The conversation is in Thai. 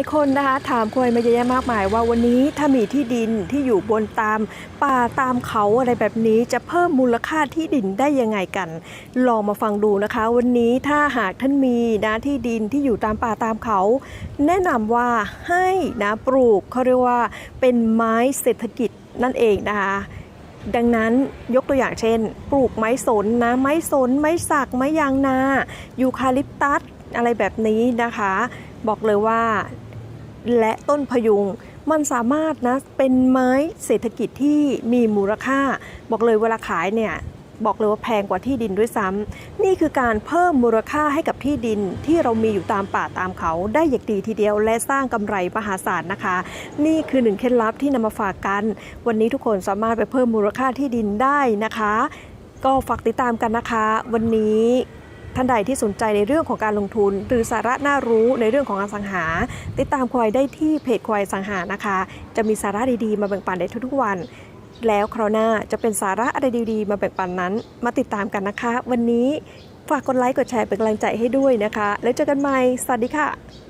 หลายคนนะคะถามควยมาเยอะแยะมากมายว่าวันนี้ถ้ามีที่ดินที่อยู่บนตามป่าตามเขาอะไรแบบนี้จะเพิ่มมูลค่าที่ดินได้ยังไงกัน ลองมาฟังดูนะคะ วันนี้ถ้าหากท่านมีนะที่ดินที่อยู่ตามป่าตามเขา แนะนำว่าให้นะปลูกเขาเรียกว่าเป็นไม้เศรษฐกิจนั่นเองนะคะดังนั้นยกตัวอย่างเช่น ปลูกไม้สนนะไม้สน ไม้สักไม้ยางนายูคาลิปตัสอะไรแบบนี้นะคะ บอกเลยว่า และต้นพยุง มันสามารถนะเป็นไม้เศรษฐกิจที่มีมูลค่า บอกเลยเวลาขายเนี่ยบอกเลยว่าแพงกว่าที่ดินด้วยซ้ำนี่คือการเพิ่มมูลค่าให้กับที่ดินที่เรามีอยู่ตามป่าตามเขาได้อย่างดีทีเดียว และสร้างกำไรมหาศาลนะคะ นี่คือหนึ่งเคล็ดลับที่นำมาฝากกัน วันนี้ทุกคนสามารถไปเพิ่มมูลค่าที่ดินได้นะคะ ก็ฝากติดตามกันนะคะ วันนี้ ท่านใดที่สนใจในเรื่องของการลงทุน หรือสาระน่ารู้ในเรื่องของอสังหา ติดตามควายได้ที่เพจควายสังหานะคะ จะมีสาระดีๆ มาแบ่งปันในทุกๆวัน แล้วคราวหน้าจะเป็นสาระอะไรดีๆ มาแบ่งปันนั้น มาติดตามกันนะคะ วันนี้ฝากกดไลค์กดแชร์เป็นกำลังใจให้ด้วยนะคะ แล้วเจอกันใหม่สวัสดีค่ะ